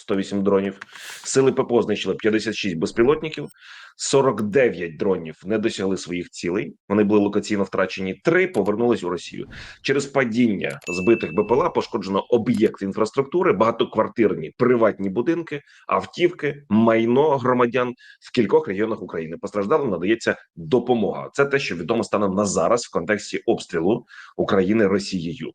108 дронів. Сили ППО знищили 56 безпілотників, 49 дронів не досягли своїх цілей. Вони були локаційно втрачені. Три повернулись у Росію через падіння збитих БПЛА. Пошкоджено об'єкт інфраструктури, багатоквартирні приватні будинки, автівки, майно громадян в кількох регіонах України. Постраждалим надається допомога. Це те, що відомо станом на зараз в контексті обстрілу України Росією.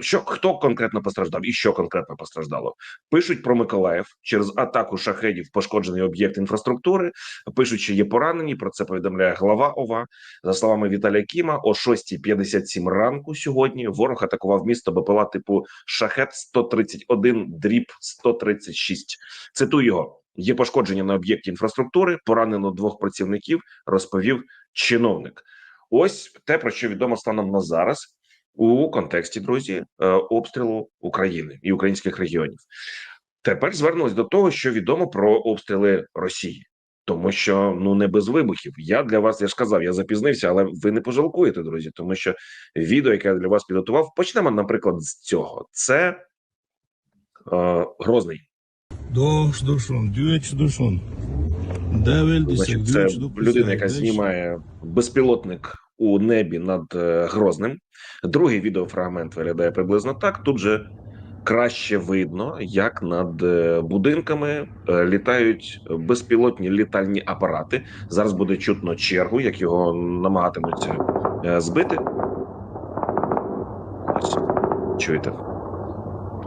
Що хто конкретно постраждав і що конкретно постраждало? Пишуть про Миколаїв через атаку шахедів, пошкоджений об'єкт інфраструктури. Пишуть, що є поранені. Про це повідомляє глава ОВА. За словами Віталія Кіма, о 6.57 ранку сьогодні ворог атакував місто БПЛА типу Шахет 131 дріб 136. Цитую його. Є пошкодження на об'єкті інфраструктури. Поранено двох працівників. Розповів чиновник. Ось те про що відомо станом на зараз у контексті друзі е, обстрілу України і українських регіонів. Тепер звернемось до того, що відомо про обстріли Росії, тому що ну не без вибухів. Я для вас я ж казав, я запізнився, але ви не пожалкуєте, друзі, тому що відео, яке я для вас підготував, почнемо, наприклад, з цього. Це е, Грозний. Дощ душон, дюч душон. Це людина, яка знімає безпілотник у небі над е, Грозним. Другий відеофрагмент виглядає приблизно так. Тут же краще видно, як над е, будинками е, літають безпілотні літальні апарати. Зараз буде чутно чергу, як його намагатимуться збити. Ось чуєте?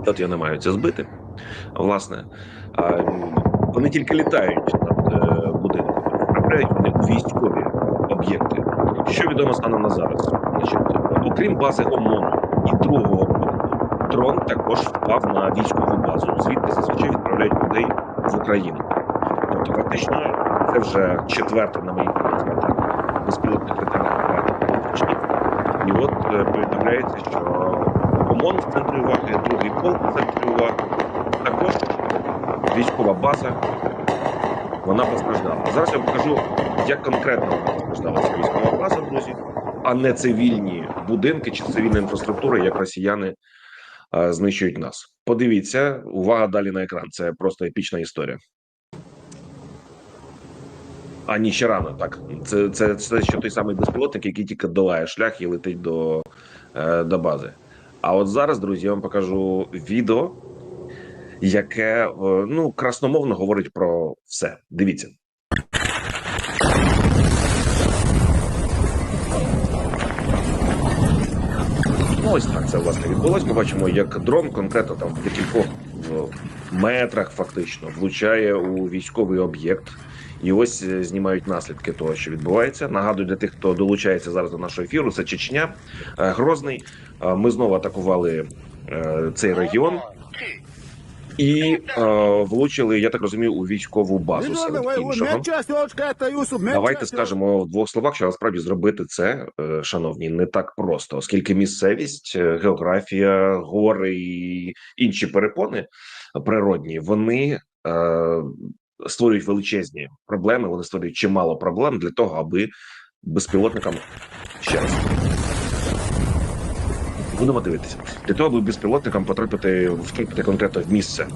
От я намагаються збити. Власне, вони тільки літають над будинками, військові відомо станом на зараз? Значить, окрім бази ОМОН і другого пункту, дрон також впав на військову базу, звідки зазвичай відправляють людей в Україну. Тобто, фактично, це вже четверта на моїй пам'яті безпілотних апаратів. І от е, повідомляється, що ОМОН в центрі уваги, другий полк в центрі уваги, також військова база. Вона постраждала. А зараз я вам покажу, як конкретно вона постраждала ця військова база, друзі, а не цивільні будинки чи цивільна інфраструктура, як росіяни е, знищують нас. Подивіться, увага далі на екран. Це просто епічна історія. А ні, ще рано, так. Це, це, це ще той самий безпілотник, який тільки долає шлях і летить до, е, до бази. А от зараз, друзі, я вам покажу відео, яке е, ну красномовно говорить про все. Дивіться. Ну, ось так це власне відбулось. Ми бачимо, як дрон конкретно там в декількох метрах фактично влучає у військовий об'єкт. І ось е, знімають наслідки того, що відбувається. Нагадую для тих, хто долучається зараз до нашого ефіру. Це Чечня, е, Грозний. Ми знову атакували цей регіон і е, влучили, я так розумію, у військову базу серед іншого. Давайте скажемо в двох словах, що насправді зробити це, е, шановні, не так просто, оскільки місцевість, е, географія, гори і інші перепони природні, вони е, створюють величезні проблеми. Вони створюють чимало проблем для того, аби безпілотникам ще раз. Будемо дивитися для того, аби безпілотникам потрапити втрапити конкретно в місце,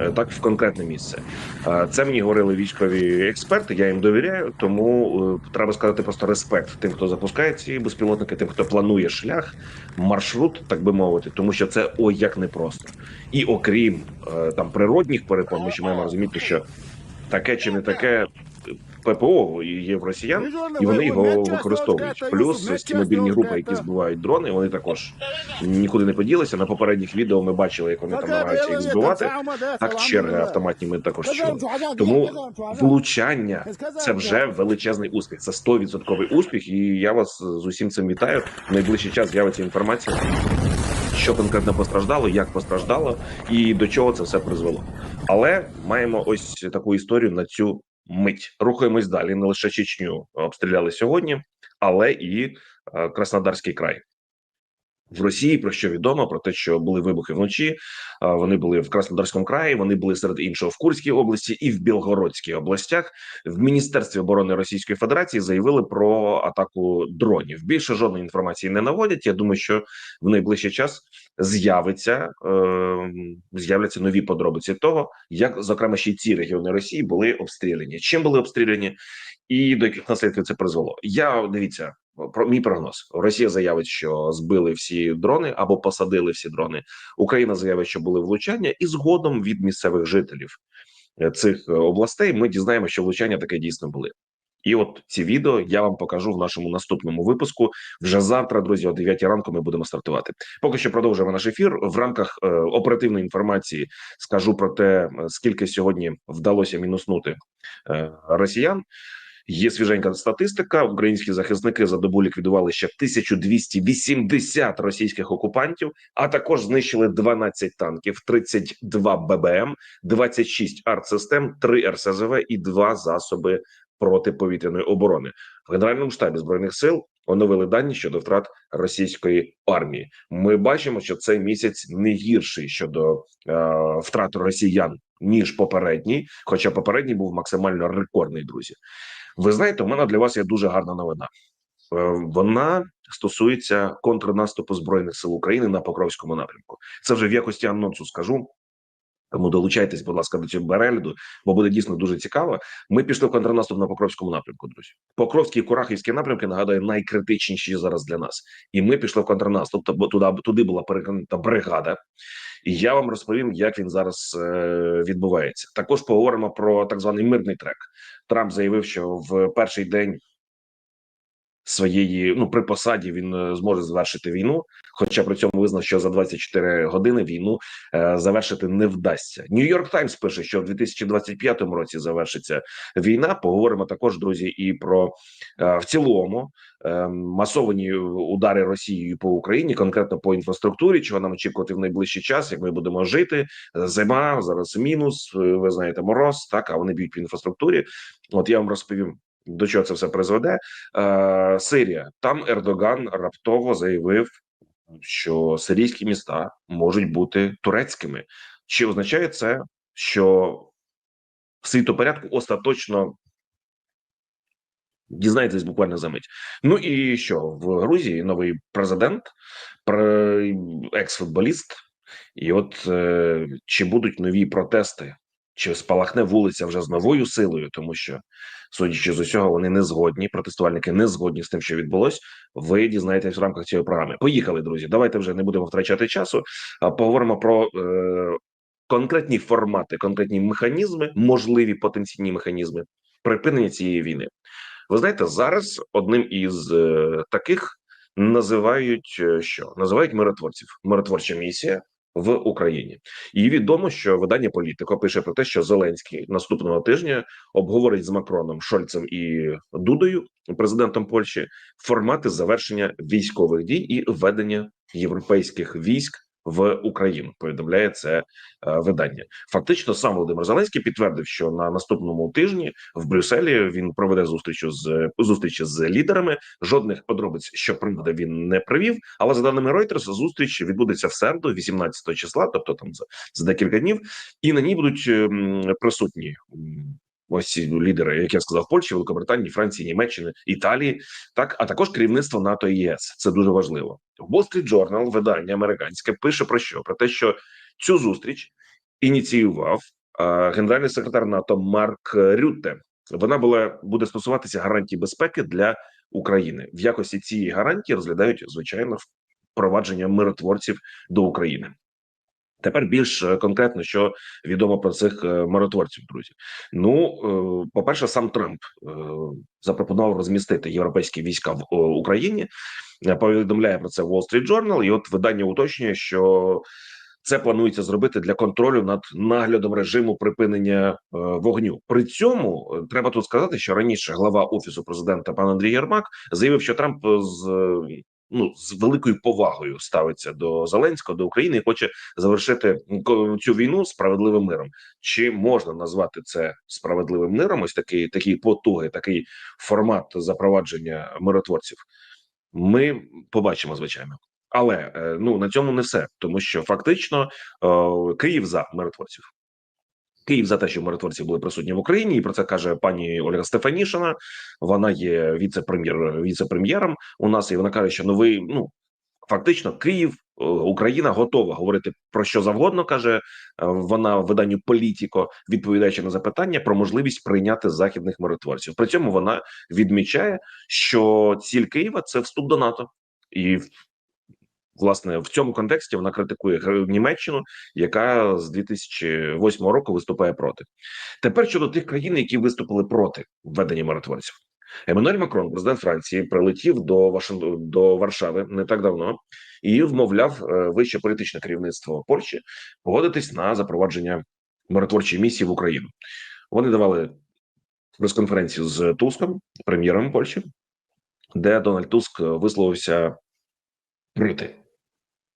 е, так в конкретне місце. Е, Це мені говорили військові експерти. Я їм довіряю, тому е, треба сказати просто респект тим, хто запускає ці безпілотники, тим, хто планує шлях, маршрут, так би мовити, тому що це ой як непросто. І окрім там природних перепон, ми ще маємо розуміти, що таке чи не таке. ППО є в росіян, і вони його використовують. Плюс ці мобільні групи, які збивають дрони, вони також нікуди не поділися. На попередніх відео ми бачили, як вони там намагаються їх збивати. Так черги автоматні ми також чули. Тому влучання це вже величезний успіх. Це 100% успіх, і я вас з усім цим вітаю. В найближчий час з'явиться інформація. Що конкретно постраждало, як постраждало, і до чого це все призвело. Але маємо ось таку історію на цю мить. Рухаємось далі. Не лише Чечню обстріляли сьогодні, але і е, Краснодарський край. В Росії про що відомо про те, що були вибухи вночі. Вони були в Краснодарському краї. Вони були серед іншого в Курській області і в Білгородській областях. В міністерстві оборони Російської Федерації заявили про атаку дронів. Більше жодної інформації не наводять. Я думаю, що в найближчий час з'явиться е, з'являться нові подробиці того, як зокрема ще й ці регіони Росії були обстріляні. Чим були обстріляні, і до яких наслідків це призвело? Я дивіться про мій прогноз. Росія заявить, що збили всі дрони або посадили всі дрони. Україна заявить, що були влучання, і згодом від місцевих жителів е, цих е, областей ми дізнаємося, що влучання таке дійсно були. І от ці відео я вам покажу в нашому наступному випуску. Вже завтра, друзі, о 9 ранку ми будемо стартувати. Поки що продовжуємо наш ефір. В рамках е, оперативної інформації скажу про те, е, скільки сьогодні вдалося мінуснути е, росіян. Є свіженька статистика. Українські захисники за добу ліквідували ще 1280 російських окупантів, а також знищили 12 танків, 32 ББМ, 26 артсистем, 3 РСЗВ і 2 засоби протиповітряної оборони. В генеральному штабі збройних сил оновили дані щодо втрат російської армії. Ми бачимо, що цей місяць не гірший щодо е, втрат росіян ніж попередній, хоча попередній був максимально рекордний. Друзі, ви знаєте, у мене для вас є дуже гарна новина. Е, Вона стосується контрнаступу збройних сил України на Покровському напрямку. Це вже в якості анонсу скажу. Тому долучайтесь, будь ласка, до цього перегляду, бо буде дійсно дуже цікаво. Ми пішли в контрнаступ на Покровському напрямку. Друзі, Покровський і Курахівський напрямки нагадаю найкритичніші зараз для нас. І ми пішли в контрнаступ. Тобто туди туди була перекинута бригада. І я вам розповім, як він зараз е, відбувається. Також поговоримо про так званий мирний трек. Трамп заявив, що в перший день своєї ну при посаді він е, зможе завершити війну. Хоча при цьому визнав, що за 24 години війну е, завершити не вдасться. Нью-Йорк Таймс пише, що в 2025 році завершиться війна. Поговоримо також, друзі, і про е, в цілому е, масовані удари Росією по Україні, конкретно по інфраструктурі, чого нам очікувати в найближчий час, як ми будемо жити. Зима зараз мінус. Ви знаєте, мороз так а вони б'ють по інфраструктурі. От я вам розповім. До чого це все призведе? Е, Сирія там Ердоган раптово заявив, що сирійські міста можуть бути турецькими. Чи означає це, що світопорядку остаточно дізнаєтесь буквально за мить? Ну і що в Грузії новий президент, екс-футболіст, і от е, чи будуть нові протести? Чи спалахне вулиця вже з новою силою, тому що, судячи з усього, вони не згодні. Протестувальники не згодні з тим, що відбулось. Ви дізнаєтесь в рамках цієї програми. Поїхали, друзі. Давайте вже не будемо втрачати часу. А поговоримо про е, конкретні формати, конкретні механізми, можливі потенційні механізми припинення цієї війни. Ви знаєте, зараз одним із е, таких називають е, що називають миротворців. Миротворча місія в Україні. І відомо, що видання Політико пише про те, що Зеленський наступного тижня обговорить з Макроном, Шольцем і Дудою, президентом Польщі, формати завершення військових дій і введення європейських військ в Україну. Повідомляє це видання. Фактично, сам Володимир Зеленський підтвердив, що на наступному тижні в Брюсселі він проведе зустріч з зустрічі з лідерами. Жодних подробиць, що приводу він не привів. Але за даними Reuters, зустріч відбудеться в середу, 18 числа, тобто там за, за декілька днів, і на ній будуть ем, присутні. Ось лідери, як я сказав, Польщі, Великобританії, Франції, Німеччини, Італії, так а також керівництво НАТО і ЄС. Це дуже важливо. Wall Street Journal, видання американське, пише про що? Про те, що цю зустріч ініціював а, генеральний секретар НАТО Марк Рютте. Вона була буде стосуватися гарантій безпеки для України. В якості цієї гарантії розглядають звичайно впровадження миротворців до України. Тепер більш е, конкретно, що відомо про цих е, миротворців, друзі. Ну, е, по-перше, сам Трамп запропонував розмістити європейські війська в Україні. Повідомляє про це Wall Street Journal, і от видання уточнює, що це планується зробити для контролю над наглядом режиму припинення вогню. При цьому треба тут сказати, що раніше глава офісу президента пан Андрій Єрмак заявив, що Трамп з ну з великою повагою ставиться до Зеленського до України і хоче завершити цю війну справедливим миром. Чи можна назвати це справедливим миром? Ось такий такі потуги, такий формат запровадження миротворців. Ми побачимо, звичайно. Але е, ну на цьому не все, тому що фактично е, Київ за миротворців. Київ за те, що миротворці були присутні в Україні, і про це каже пані Ольга Стефанішина. Вона є віце-прем'єр віце-прем'єром у нас, і вона каже, що новий ну фактично Київ, е, Україна готова говорити про що завгодно. каже е, вона в виданню Політіко, відповідаючи на запитання про можливість прийняти західних миротворців. При цьому вона відмічає, що ціль Києва це вступ до НАТО, і власне в цьому контексті вона критикує Німеччину, яка з 2008 року виступає проти. Тепер щодо тих країн, які виступили проти введення миротворців. Еммануель Макрон, президент Франції, прилетів до Вашингтона до Варшави не так давно і вмовляв е, вище політичне керівництво Польщі погодитись на запровадження миротворчої місії в Україну. Вони давали прес-конференцію з Туском, прем'єром Польщі, де Дональд Туск висловився проти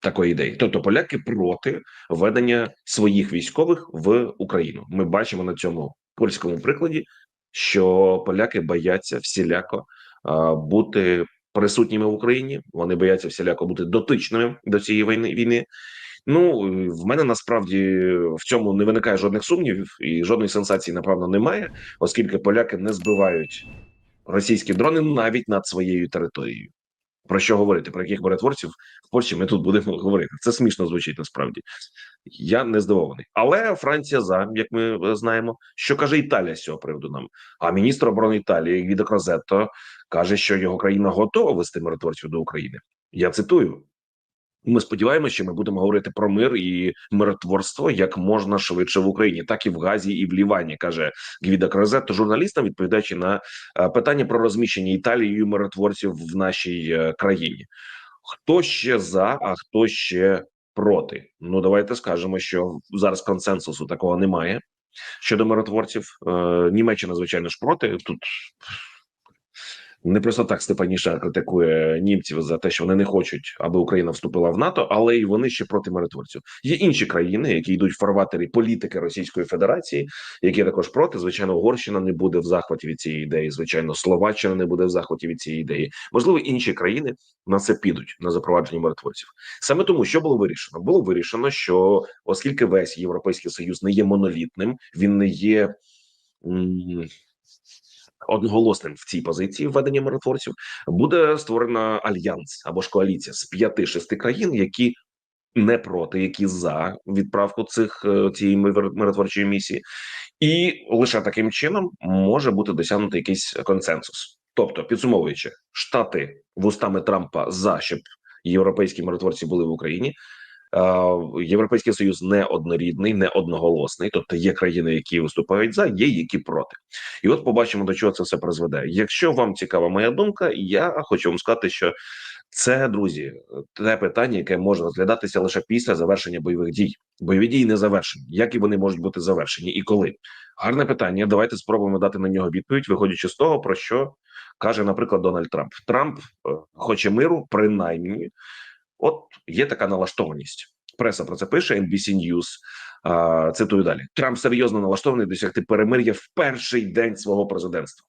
такої ідеї. Тобто поляки проти введення своїх військових в Україну. Ми бачимо на цьому польському прикладі, що поляки бояться всіляко а, бути присутніми в Україні. Вони бояться всіляко бути дотичними до цієї війни. війни. Ну в мене насправді в цьому не виникає жодних сумнівів, і жодної сенсації, напевно, немає, оскільки поляки не збивають російські дрони навіть над своєю територією. Про що говорити? Про яких миротворців в Польщі ми тут будемо говорити? Це смішно звучить насправді. Я не здивований. Але Франція за, як ми е, знаємо, що каже Італія з цього приводу нам. А міністр оборони Італії Гвідо Крозетто каже, що його країна готова вести миротворців до України. Я цитую. Ми сподіваємося, що ми будемо говорити про мир і миротворство як можна швидше в Україні, так і в Газі, і в Лівані, каже Гвіда Крозетто, журналістам, відповідаючи на е, питання про розміщення Італією миротворців в нашій е, країні. Хто ще за, а хто ще проти? Ну давайте скажемо, що зараз консенсусу такого немає щодо миротворців. Е, Німеччина, звичайно ж, проти тут. Не просто так Степаніша критикує німців за те, що вони не хочуть, аби Україна вступила в НАТО, але і вони ще проти миротворців. Є інші країни, які йдуть в фарватері політики Російської Федерації, які також проти. Звичайно, Угорщина не буде в захваті від цієї ідеї. Звичайно, Словаччина не буде в захваті від цієї ідеї. Можливо, інші країни на це підуть на запровадження миротворців. Саме тому, що було вирішено, було вирішено, що оскільки весь європейський союз не є монолітним, він не є. Одноголосним в цій позиції введення миротворців буде створена альянс або ж коаліція з п'яти-шести країн, які не проти, які за відправку цих е, цієї мир- миротворчої місії, і лише таким чином може бути досягнутий якийсь консенсус. Тобто, підсумовуючи, штати вустами Трампа за щоб європейські миротворці були в Україні. Е, Європейський союз не однорідний, не одноголосний. Тобто є країни, які виступають за, є які проти. І от побачимо, до чого це все призведе. Якщо вам цікава моя думка, я хочу вам сказати, що це друзі, те питання, яке може розглядатися лише після завершення бойових дій. Бойові дії не завершені. Як і вони можуть бути завершені, і коли гарне питання. Давайте спробуємо дати на нього відповідь, виходячи з того, про що каже, наприклад, Дональд Трамп. Трамп е, хоче миру, принаймні, от є така налаштованість. Преса про це пише NBC News. А, цитую далі: Трамп серйозно налаштований досягти перемир'я в перший день свого президентства.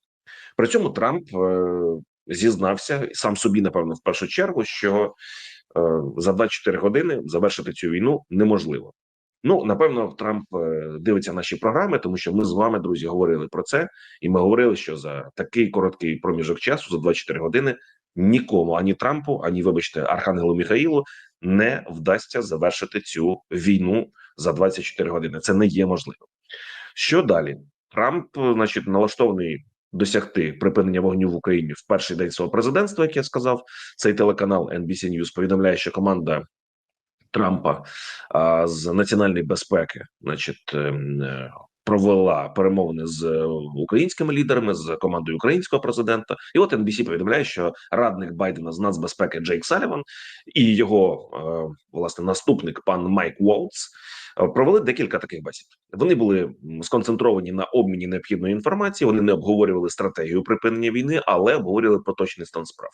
При цьому Трамп е, зізнався сам собі, напевно, в першу чергу, що е, за 24 години завершити цю війну неможливо. Ну напевно, Трамп е, дивиться наші програми, тому що ми з вами, друзі, говорили про це, і ми говорили, що за такий короткий проміжок часу, за 24 години, нікому ані Трампу, ані, вибачте, Архангелу Міхаїлу не вдасться завершити цю війну за 24 години. Це не є можливо. Що далі? Трамп, значить, налаштований досягти припинення вогню в Україні в перший день свого президентства, як я сказав. Цей телеканал NBC News повідомляє, що команда Трампа а, з національної безпеки, значить, ем, е, провела перемовини з е, українськими лідерами з командою українського президента. І от NBC повідомляє, що радник Байдена з нацбезпеки Джейк Саліван і його е, власне наступник пан Майк Волтс е, провели декілька таких бесід. Вони були сконцентровані на обміні необхідної інформації. Вони не обговорювали стратегію припинення війни, але обговорювали поточний стан справ.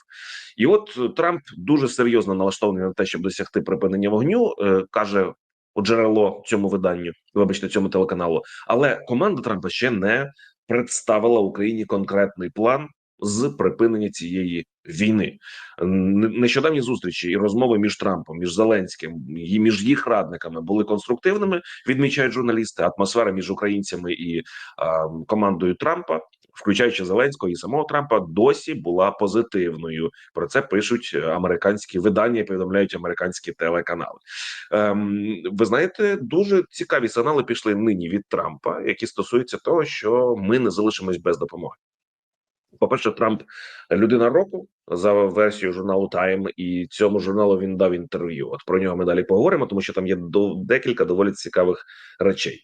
І от Трамп дуже серйозно налаштований на те, щоб досягти припинення вогню, каже джерело цьому виданню, вибачте, цьому телеканалу. Але команда Трампа ще не представила Україні конкретний план з припинення цієї війни. Нещодавні зустрічі і розмови між Трампом, між Зеленським і між їх радниками були конструктивними. Відмічають журналісти. Атмосфера між українцями і а, командою Трампа, включаючи Зеленського і самого Трампа, досі була позитивною. Про це пишуть е, американські видання, повідомляють американські телеканали. Ем, ви знаєте, дуже цікаві сигнали пішли нині від Трампа, які стосуються того, що ми не залишимось без допомоги. По-перше, Трамп людина року за версією журналу Time, і цьому журналу він дав інтерв'ю. От про нього ми далі поговоримо, тому що там є до декілька доволі цікавих речей.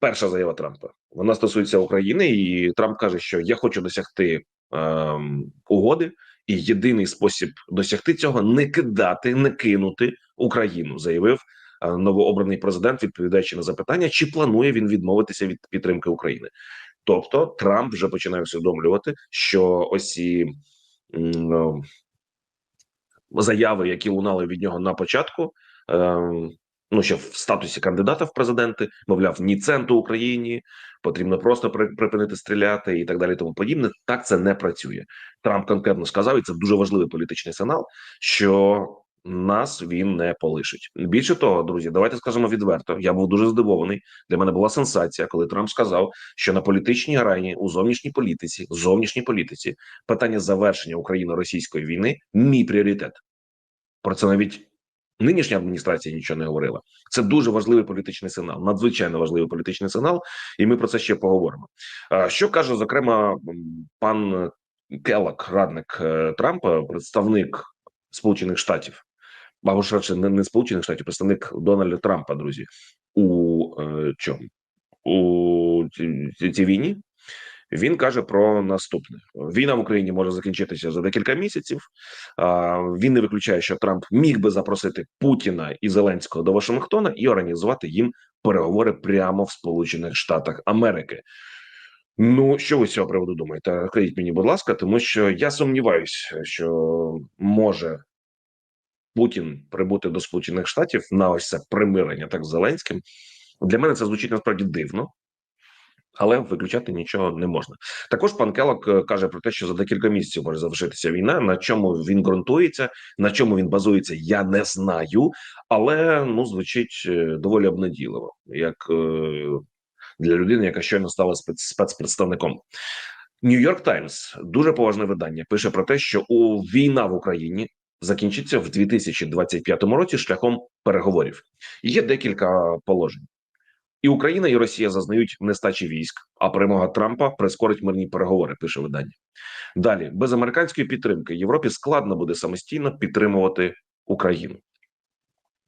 Перша заява Трампа вона стосується України, і Трамп каже, що я хочу досягти ем, угоди, і єдиний спосіб досягти цього не кидати, не кинути Україну, заявив е, новообраний президент, відповідаючи на запитання, чи планує він відмовитися від підтримки України. Тобто Трамп вже починає усвідомлювати, що ось ці м, ну, заяви, які лунали від нього на початку, ем, ну ще в статусі кандидата в президенти, мовляв, ні центу Україні, потрібно просто при- припинити стріляти і так далі. Тому подібне. Так це не працює. Трамп конкретно сказав, і це дуже важливий політичний сигнал, що нас він не полишить. Більше того, друзі, давайте скажемо відверто. Я був дуже здивований. Для мене була сенсація, коли Трамп сказав, що на політичній арені у зовнішній політиці, зовнішній політиці, питання завершення україно-російської війни мій пріоритет. Про це навіть нинішня адміністрація нічого не говорила. Це дуже важливий політичний сигнал, надзвичайно важливий політичний сигнал, і ми про це ще поговоримо. Що каже зокрема пан Келлок, радник е, Трампа, представник Сполучених Штатів, або ж радше не, Сполучених Штатів, представник Дональда Трампа, друзі, у е, чому у цій війні. Він каже про наступне: війна в Україні може закінчитися за декілька місяців. Він не виключає, що Трамп міг би запросити Путіна і Зеленського до Вашингтона і організувати їм переговори прямо в Сполучених Штатах Америки. Ну, що ви з цього приводу думаєте? Скажіть мені, будь ласка, тому що я сумніваюся, що може Путін прибути до Сполучених Штатів на ось це примирення так з Зеленським. Для мене це звучить насправді дивно, але виключати нічого не можна. Також пан Келок е, каже про те, що за декілька місяців може завершитися війна. На чому він ґрунтується, на чому він базується, я не знаю, але ну звучить е, доволі обнадійливо, як е, для людини, яка щойно стала спец, спецпредставником. Нью-Йорк Таймс дуже поважне видання. Пише про те, що у війна в Україні закінчиться в 2025 році шляхом переговорів. Є декілька положень. І Україна, і Росія зазнають нестачі військ, а перемога Трампа прискорить мирні переговори. Пише видання. Далі без американської підтримки Європі складно буде самостійно підтримувати Україну.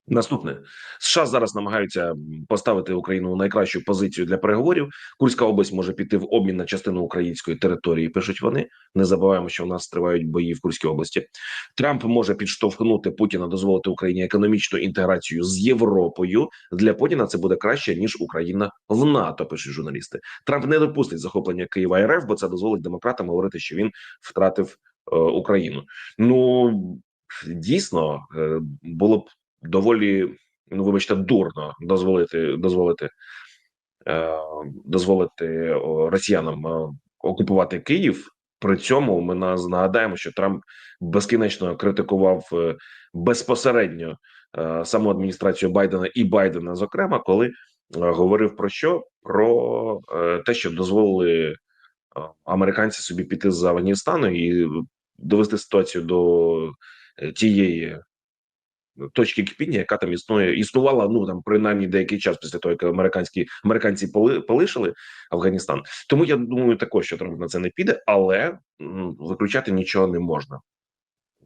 Наступне США зараз намагаються поставити Україну у найкращу позицію для переговорів. Курська область може піти в обмін на частину української території. Пишуть вони. Не забуваємо, що в нас тривають бої в Курській області. Трамп може підштовхнути Путіна, дозволити Україні економічну інтеграцію з Європою. Для Путіна це буде краще ніж Україна в НАТО. Пишуть журналісти. Трамп не допустить захоплення Києва РФ, бо це дозволить демократам говорити, що він втратив е, Україну. Ну дійсно е, було б доволі ну, вибачте, дурно дозволити дозволити е, дозволити росіянам е, окупувати Київ. При цьому ми нагадаємо, що Трамп безкінечно критикував е, безпосередньо е, саму адміністрацію Байдена і Байдена, зокрема, коли говорив про що? Про те, що дозволили американці собі піти з Афганістану і довести ситуацію до тієї точки кипіння, яка там існує, існувала ну там принаймні деякий час після того, як американські американці поли, полишили Афганістан. Тому я думаю, також що Трамп на це не піде, але виключати нічого не можна.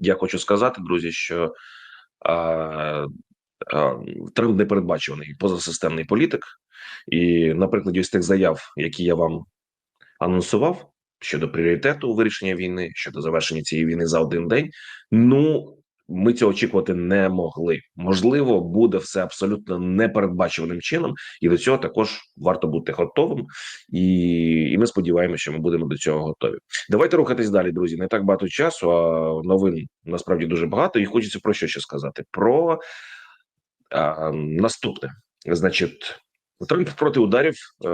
Я хочу сказати, друзі, що а, а, Трамп непередбачуваний позасистемний політик, і на прикладі ось тих заяв, які я вам анонсував щодо пріоритету вирішення війни, щодо завершення цієї війни за один день. Ну ми цього очікувати не могли. Можливо, буде все абсолютно непередбачуваним чином, і до цього також варто бути готовим. І, і ми сподіваємося, що ми будемо до цього готові. Давайте рухатись далі, друзі. Не так багато часу, а новин насправді дуже багато. І хочеться про що ще сказати: про а, наступне, значить. Трамп проти ударів е,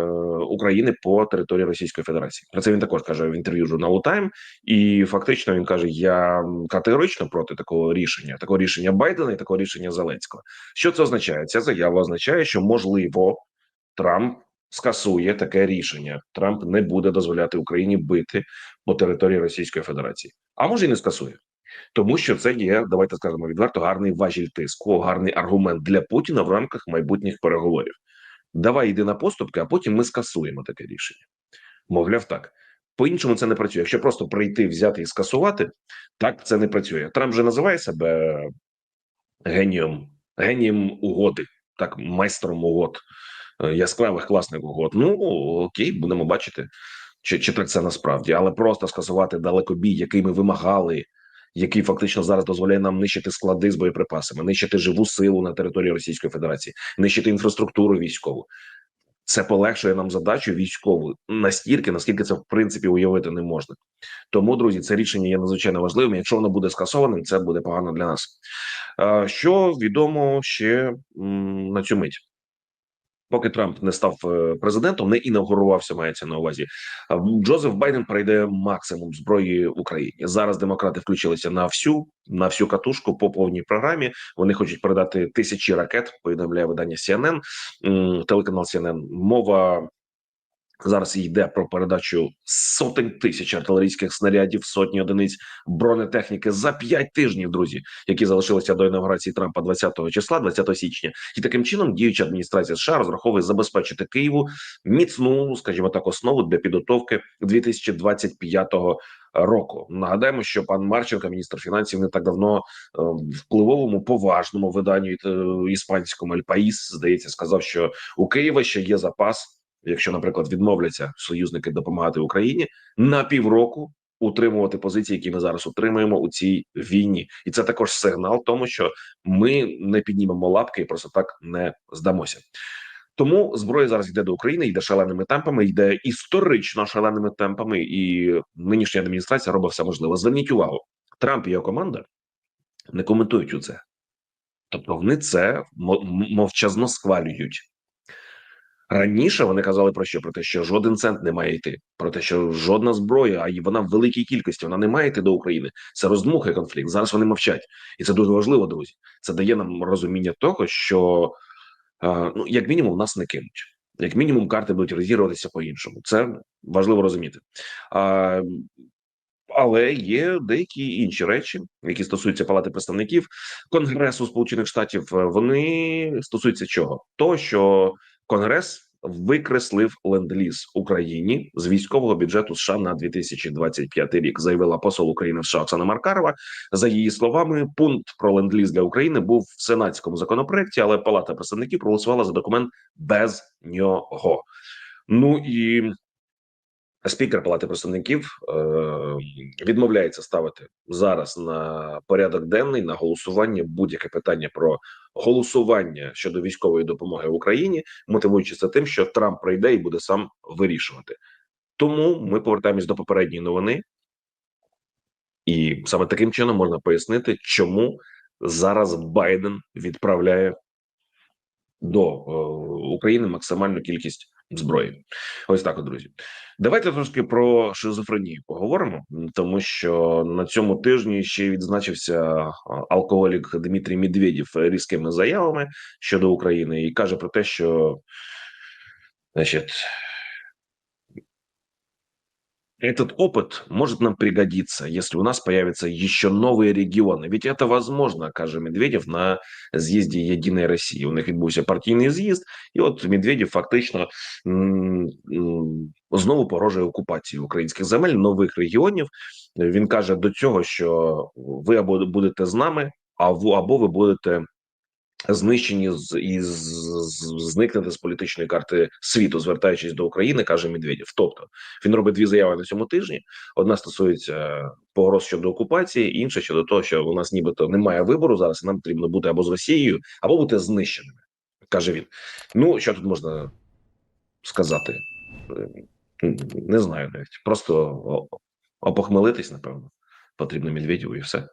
України по території Російської Федерації. Про це він також каже в інтерв'ю журналу Time. І фактично він каже: Я категорично проти такого рішення, такого рішення Байдена і такого рішення Зеленського. Що це означає? Ця заява означає, що можливо Трамп скасує таке рішення. Трамп не буде дозволяти Україні бити по території Російської Федерації, а може і не скасує. Тому що це є, давайте скажемо відверто, гарний важіль тиску, гарний аргумент для Путіна в рамках майбутніх переговорів. Давай йди на поступки, а потім ми скасуємо таке рішення. Мовляв, так. По-іншому це не працює. Якщо просто прийти, взяти і скасувати, так це не працює. Трамп же називає себе генієм, генієм угоди, так, майстром угод, е, яскравих класних угод. Ну окей, будемо бачити, чи, чи так це насправді, але просто скасувати далекобій, який ми вимагали, який фактично зараз дозволяє нам нищити склади з боєприпасами, нищити живу силу на території Російської Федерації, нищити інфраструктуру військову. Це полегшує нам задачу військову настільки, наскільки це в принципі уявити не можна. Тому, друзі, це рішення є надзвичайно важливим. Якщо воно буде скасованим, це буде погано для нас. Що відомо ще на цю мить? Поки Трамп не став е, президентом, не інаугурувався, мається на увазі. Джозеф Байден перейде максимум зброї Україні. Зараз демократи включилися на всю на всю катушку по повній програмі. Вони хочуть передати тисячі ракет. Повідомляє видання CNN, телеканал CNN. Мова зараз йде про передачу сотень тисяч артилерійських снарядів, сотні одиниць бронетехніки за п'ять тижнів, друзі, які залишилися до інаугурації Трампа 20 числа, 20 січня, і таким чином діюча адміністрація США розраховує забезпечити Києву міцну, скажімо так, основу для підготовки 2025 року. Нагадаємо, що пан Марченко, міністр фінансів, не так давно е, впливовому поважному виданню е, іспанському «Ель Паїс», здається, сказав, що у Києва ще є запас. Якщо, наприклад, відмовляться союзники допомагати Україні на півроку утримувати позиції, які ми зараз утримуємо у цій війні, і це також сигнал тому, що ми не піднімемо лапки і просто так не здамося. Тому зброя зараз йде до України, йде шаленими темпами, йде історично шаленими темпами, і нинішня адміністрація робить все можливе. Зверніть увагу, Трамп і його команда не коментують у це, тобто вони це мовчазно схвалюють. Раніше вони казали про що? Про те, що жоден цент не має йти, про те, що жодна зброя, а вона в великій кількості, вона не має йти до України. Це роздмухає конфлікт. Зараз вони мовчать, і це дуже важливо, друзі. Це дає нам розуміння того, що е, ну як мінімум нас не кинуть. Як мінімум, карти будуть розігруватися по-іншому. Це важливо розуміти. А, але є деякі інші речі, які стосуються палати представників Конгресу Сполучених Штатів. е, Вони стосуються чого? То що Конгрес викреслив ленд-ліз Україні з військового бюджету США на 2025 рік. Заявила посол України в США Оксана Маркарова. За її словами, пункт про ленд-ліз для України був в сенатському законопроекті, але Палата представників проголосувала за документ без нього. Ну і спікер Палати представників е, відмовляється ставити зараз на порядок денний на голосування будь-яке питання про голосування щодо військової допомоги Україні, мотивуючи це тим, що Трамп прийде і буде сам вирішувати. Тому ми повертаємось до попередньої новини, і саме таким чином можна пояснити, чому зараз Байден відправляє до е, України максимальну кількість зброї. Ось так, от, друзі. Давайте трошки про шизофренію поговоримо, тому що на цьому тижні ще відзначився алкоголік Дмитрій Медведєв різкими заявами щодо України і каже про те, що значить, этот опыт может нам пригодиться, если у нас появятся еще новые регионы. Ведь это возможно, каже Медведєв на з'їзді Єдиної Росії. У них відбувся партійний з'їзд, і от Медведєв фактично м, м, знову погрожує окупації українських земель, нових регіонів. Він каже до цього, що ви або будете з нами, або, або ви будете знищені і з- з- політичної карти світу, звертаючись до України, каже Медведєв. Тобто він робить дві заяви на цьому тижні. Одна стосується погроз щодо окупації, інша щодо того, що у нас нібито немає вибору зараз. і Нам потрібно бути або з Росією, або бути знищеними, каже він. Ну що тут можна сказати? Е, Не знаю навіть. Просто опохмелитись, напевно, потрібно Медведєву і все.